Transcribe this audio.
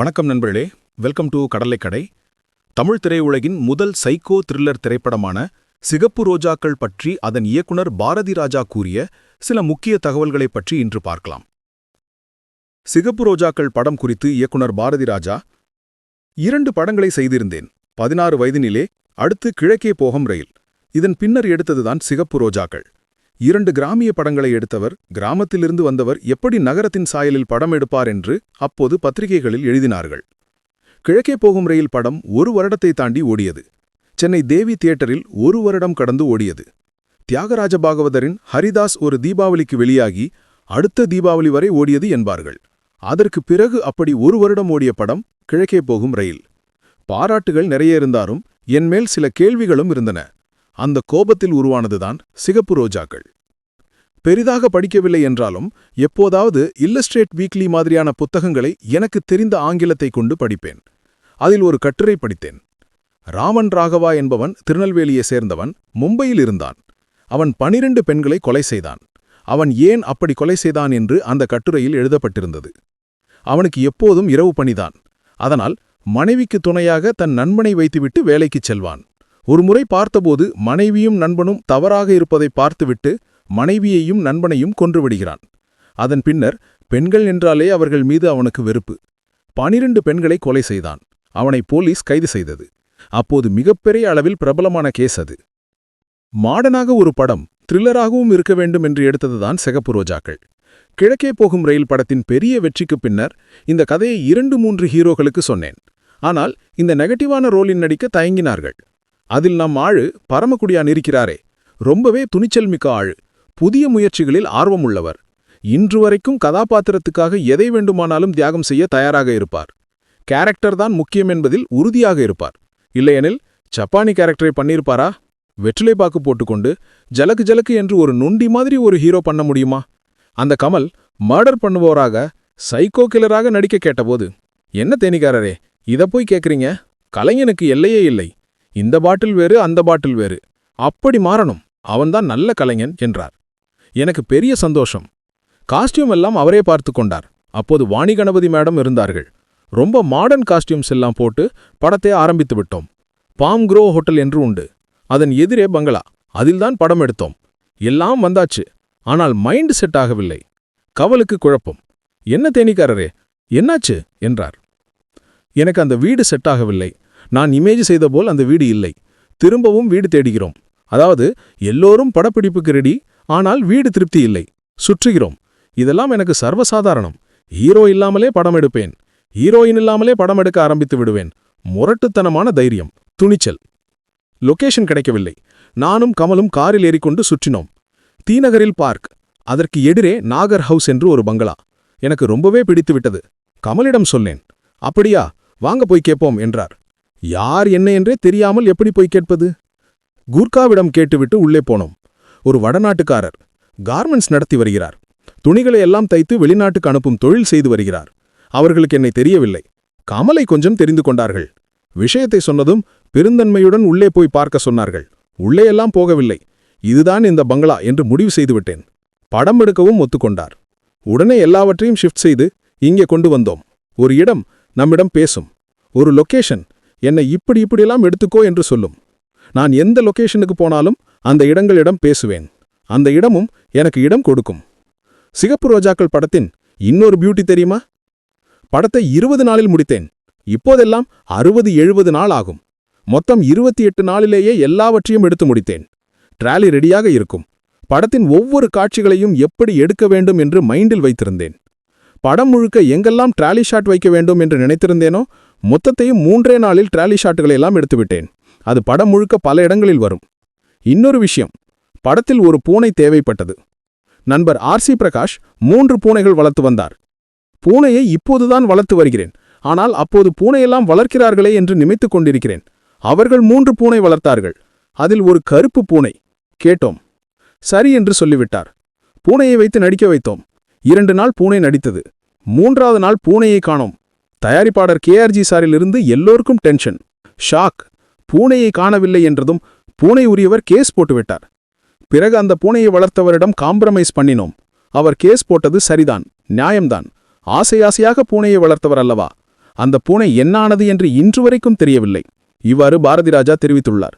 வணக்கம் நண்பர்களே. Welcome to Kadalaikadai. Tamil திரையுலகின் முதல் சைக்கோ த்ரில்லர் திரைப்படமான சிகப்பு ரோஜாக்கள் பற்றி அதன் இயக்குனர் பாரதி ராஜா கூறிய சில முக்கிய தகவல்களைப் பற்றி இன்று பார்க்கலாம். சிகப்பு ரோஜாக்கள் படம் குறித்து இயக்குனர் பாரதி ராஜா இரண்டு படங்களை செய்திருந்தேன். பதினாறு வயதினிலே அடுத்து கிழக்கே போகும் ரயில். இதன் பின்னர் எடுத்ததுதான் சிகப்பு ரோஜாக்கள். இரண்டு கிராமிய படங்களை எடுத்தவர் கிராமத்திலிருந்து வந்தவர் எப்படி நகரத்தின் சாயலில் படம் எடுப்பார் என்று அப்போது பத்திரிகைகளில் எழுதினார்கள். கிழக்கே போகும் ரயில் படம் ஒரு வருடத்தை தாண்டி ஓடியது. சென்னை தேவி தியேட்டரில் ஒரு வருடம் கடந்து ஓடியது. தியாகராஜ பாகவதரின் ஹரிதாஸ் ஒரு தீபாவளிக்கு வெளியாகி அடுத்த தீபாவளி வரை ஓடியது என்பார்கள். அதற்கு பிறகு அப்படி ஒரு வருடம் ஓடிய படம் கிழக்கே போகும் ரயில். பாராட்டுகள் நிறைய இருந்தாலும் என்மேல் சில கேள்விகளும் இருந்தன. அந்த கோபத்தில் உருவானதுதான் சிகப்பு ரோஜாக்கள். பெரிதாக படிக்கவில்லை என்றாலும் எப்போதாவது இல்லஸ்ட்ரேட் வீக்லி மாதிரியான புத்தகங்களை எனக்கு தெரிந்த ஆங்கிலத்தை கொண்டு படிப்பேன். அதில் ஒரு கட்டுரை படித்தேன். ராமன் ராகவா என்பவன் திருநெல்வேலியை சேர்ந்தவன் மும்பையில் இருந்தான். அவன் பனிரெண்டு பெண்களை கொலை செய்தான். அவன் ஏன் அப்படி கொலை செய்தான் என்று அந்த கட்டுரையில் எழுதப்பட்டிருந்தது. அவனுக்கு எப்போதும் இரவு பணிதான். அதனால் மனைவிக்கு துணையாக தன் நண்பனை வைத்துவிட்டு வேலைக்குச் செல்வான். ஒருமுறை பார்த்தபோது மனைவியும் நண்பனும் தவறாக இருப்பதை பார்த்துவிட்டு மனைவியையும் நண்பனையும் கொன்றுவிடுகிறான். அதன் பின்னர் பெண்கள் என்றாலே அவர்கள் மீது அவனுக்கு வெறுப்பு. பனிரெண்டு பெண்களை கொலை செய்தான். அவனை போலீஸ் கைது செய்தது. அப்போது மிகப்பெரிய அளவில் பிரபலமான கேஸ் அது. மாடனாக ஒரு படம் த்ரில்லராகவும் இருக்க வேண்டும் என்று எடுத்ததுதான் சிகப்பு ரோஜாக்கள். கிழக்கே போகும் ரயில் படத்தின் பெரிய வெற்றிக்குப் பின்னர் இந்த கதையை இரண்டு மூன்று ஹீரோக்களுக்கு சொன்னேன். ஆனால் இந்த நெகட்டிவான ரோலின் நடிக்க தயங்கினார்கள். அதில் நம் ஆளு பரமக்குடியான் இருக்கிறாரே. ரொம்பவே துணிச்சல் மிக்க ஆளு புதிய முயற்சிகளில் ஆர்வம் உள்ளவர் இன்று வரைக்கும் கதாபாத்திரத்துக்காக எதை வேண்டுமானாலும் தியாகம் செய்ய தயாராக இருப்பார். கேரக்டர் தான் முக்கியம் என்பதில் உறுதியாக இருப்பார். இல்லையெனில் ஜப்பானி கேரக்டரை பண்ணியிருப்பாரா? வெற்றிலை பாக்கு போட்டுக்கொண்டு ஜலக்கு ஜலக்கு என்று ஒரு நுண்டி மாதிரி ஒரு ஹீரோ பண்ண முடியுமா? அந்த கமல் மர்டர் பண்ணுவோராக சைக்கோ கில்லராக நடிக்க கேட்டபோது என்ன தேனிக்காரரே இத போய் கேட்குறீங்க கலைஞனுக்கு எல்லையே இல்லை. இந்த பாட்டில் வேறு அந்த பாட்டில் வேறு. அப்படி மாறணும். அவன்தான் நல்ல கலைஞன் என்றார். எனக்கு பெரிய சந்தோஷம். காஸ்டியூம் எல்லாம் அவரே பார்த்து கொண்டார். அப்போது வாணி கணபதி மேடம் இருந்தார்கள். ரொம்ப மாடர்ன் காஸ்டியூம்ஸ் எல்லாம் போட்டு படத்தை ஆரம்பித்து விட்டோம். பாம் குரோ ஹோட்டல் என்று உண்டு. அதன் எதிரே பங்களா. அதில்தான் படம் எடுத்தோம். எல்லாம் வந்தாச்சு. ஆனால் மைண்ட் செட் ஆகவில்லை. கவலுக்கு குழப்பம். என்ன தேனிக்காரரே? என்னாச்சு? என்றார். எனக்கு அந்த வீடு செட் ஆகவில்லை. நான் இமேஜ் செய்த போல் அந்த வீடு இல்லை. திரும்பவும் வீடு தேடுகிறோம். அதாவது எல்லோரும் படப்பிடிப்புக்கு ரெடி ஆனால் வீடு திருப்தி இல்லை. சுற்றுகிறோம். இதெல்லாம் எனக்கு சர்வசாதாரணம். ஹீரோ இல்லாமலே படம் எடுப்பேன். ஹீரோயின் இல்லாமலே படம் எடுக்க ஆரம்பித்து விடுவேன். முரட்டுத்தனமான தைரியம். துணிச்சல். லொகேஷன் கிடைக்கவில்லை. நானும் கமலும் காரில் ஏறிக்கொண்டு சுற்றினோம். தீநகரில் பார்க் அதற்கு எதிரே நாகர் ஹவுஸ் என்று ஒரு பங்களா. எனக்கு ரொம்பவே பிடித்து விட்டது கமலிடம் சொன்னேன். அப்படியா வாங்க போய் கேட்போம் என்றார். யார் என்ன என்றே தெரியாமல் எப்படி போய் கேட்பது? கூர்காவிடம் கேட்டுவிட்டு உள்ளே போனோம். ஒரு வடநாட்டுக்காரர் கார்மெண்ட்ஸ் நடத்தி வருகிறார். துணிகளை எல்லாம் தைத்து வெளிநாட்டுக்கு அனுப்பும் தொழில் செய்து வருகிறார். அவர்களுக்கு என்னை தெரியவில்லை. கமலை கொஞ்சம் தெரிந்து கொண்டார்கள். விஷயத்தை சொன்னதும் பெருந்தன்மையுடன் உள்ளே போய் பார்க்க சொன்னார்கள். உள்ளே எல்லாம் போகவில்லை. இதுதான் இந்த பங்களா என்று முடிவு செய்துவிட்டேன் படம் எடுக்கவும் ஒத்துக்கொண்டார். உடனே எல்லாவற்றையும் ஷிஃப்ட் செய்து இங்கே கொண்டு வந்தோம். ஒரு இடம் நம்மிடம் பேசும். ஒரு லொகேஷன் என்னை இப்படி இப்படியெல்லாம் எடுத்துக்கோ என்று சொல்லும். நான் எந்த லொகேஷனுக்கு போனாலும் அந்த இடங்களிடம் பேசுவேன். அந்த இடமும் எனக்கு இடம் கொடுக்கும். சிகப்பு ரோஜாக்கள் படத்தின் இன்னொரு பியூட்டி தெரியுமா? படத்தை இருபது நாளில் முடித்தேன். இப்போதெல்லாம் அறுபது எழுபது நாள் ஆகும். மொத்தம் இருபத்தி எட்டு நாளிலேயே எல்லாவற்றையும் எடுத்து முடித்தேன். ட்ராலி ரெடியாக இருக்கும். படத்தின் ஒவ்வொரு காட்சிகளையும் எப்படி எடுக்க வேண்டும் என்று மைண்டில் வைத்திருந்தேன். படம் முழுக்க எங்கெல்லாம் ட்ராலி ஷாட் வைக்க வேண்டும் என்று நினைத்திருந்தேனோ மொத்தத்தையும் மூன்றே நாளில் ட்ராலி ஷாட்டுகளை எல்லாம் எடுத்துவிட்டேன். அது படம் முழுக்க பல இடங்களில் வரும். இன்னொரு விஷயம் படத்தில் ஒரு பூனை தேவைப்பட்டது. நண்பர் ஆர் சி பிரகாஷ் மூன்று பூனைகள் வளர்த்து வந்தார். பூனையை இப்போதுதான் வளர்த்து வருகிறேன். ஆனால் அப்போது பூனையெல்லாம் வளர்க்கிறார்களே என்று நினைத்துக் கொண்டிருக்கிறேன். அவர்கள் மூன்று பூனை வளர்த்தார்கள். அதில் ஒரு கருப்பு பூனை. கேட்டோம். சரி என்று சொல்லிவிட்டார். பூனையை வைத்து நடிக்க வைத்தோம். இரண்டு நாள் பூனை நடித்தது. மூன்றாவது நாள் பூனையை காணோம். தயாரிப்பாளர் கேஆர்ஜி சாரிலிருந்து எல்லோருக்கும் டென்ஷன் ஷாக். பூனையை காணவில்லை என்றதும் பூனை உரியவர் கேஸ் போட்டுவிட்டார். பிறகு அந்த பூனையை வளர்த்தவரிடம் காம்ப்ரமைஸ் பண்ணினோம். அவர் கேஸ் போட்டது சரிதான் நியாயம்தான். ஆசை ஆசையாக பூனையை வளர்த்தவர் அல்லவா? அந்த பூனை என்னானது என்று இன்று வரைக்கும் தெரியவில்லை. இவ்வாறு பாரதிராஜா தெரிவித்துள்ளார்.